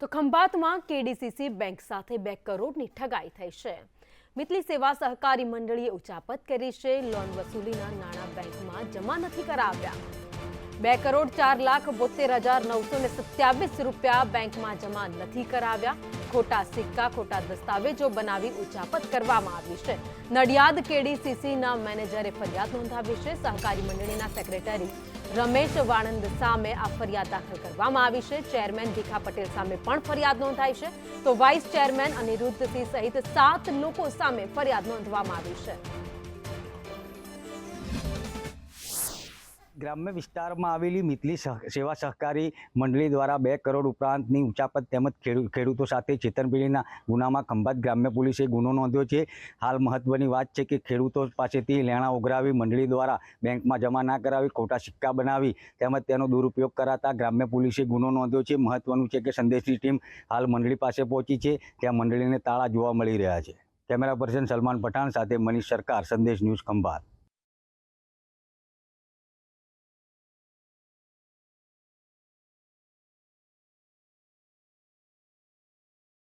તો ખંભાતમાં KDCC bank સાથે બે કરોડની ઠગાઈ થઈ છે. મિતલી સેવા સહકારી મંડળીએ ઉચાપત કરી છે. લોન વસૂલીના નાણાં બેંકમાં જમા નથી કરાવ્યા. બે કરોડ ચાર લાખ બોતેર હજાર નવસો ને સત્યાવીસ રૂપિયા બેંકમાં જમા નથી કરાવ્યા. ખોટા સિક્કા, ખોટા દસ્તાવેજો બનાવી ઉચાપત કરવામાં આવી છે. નડિયાદ કેડીસીસીના મેનેજરે ફરિયાદ નોંધાવી છે. સહકારી મંડળીના સેક્રેટરી રમેશ વાણંદ સામે આ ફરિયાદ દાખલ કરવામાં આવી છે. ચેરમેન ભીખા પટેલ સામે પણ ફરિયાદ નોંધાઈ છે. તો વાઇસ ચેરમેન અનિરુદ્ધસિંહ સહિત સાત લોકો સામે ફરિયાદ નોંધવામાં આવી છે. ગ્રામ્ય વિસ્તારમાં આવેલી મિતલી સેવા સહકારી મંડળી દ્વારા બે કરોડ ઉપરાંતની ઉચાપત તેમજ ખેડૂતો સાથે છેતરપિંડીના ગુનામાં ખંભાત ગ્રામ્ય પોલીસે ગુનો નોંધ્યો છે. હાલ મહત્વની વાત છે કે ખેડૂતો પાસેથી લેણા ઉઘરાવી મંડળી દ્વારા બેંકમાં જમા ના કરાવી ખોટા સિક્કા બનાવી તેમજ તેનો દુરુપયોગ કરાતા ગ્રામ્ય પોલીસે ગુનો નોંધ્યો છે. મહત્વનું છે કે સંદેશની ટીમ હાલ મંડળી પાસે પહોંચી છે. ત્યાં મંડળીને તાળા જોવા મળી રહ્યા છે. કેમેરા પર્સન સલમાન પઠાણ સાથે મનીષ સરકાર, સંદેશ ન્યૂઝ ખંભાત.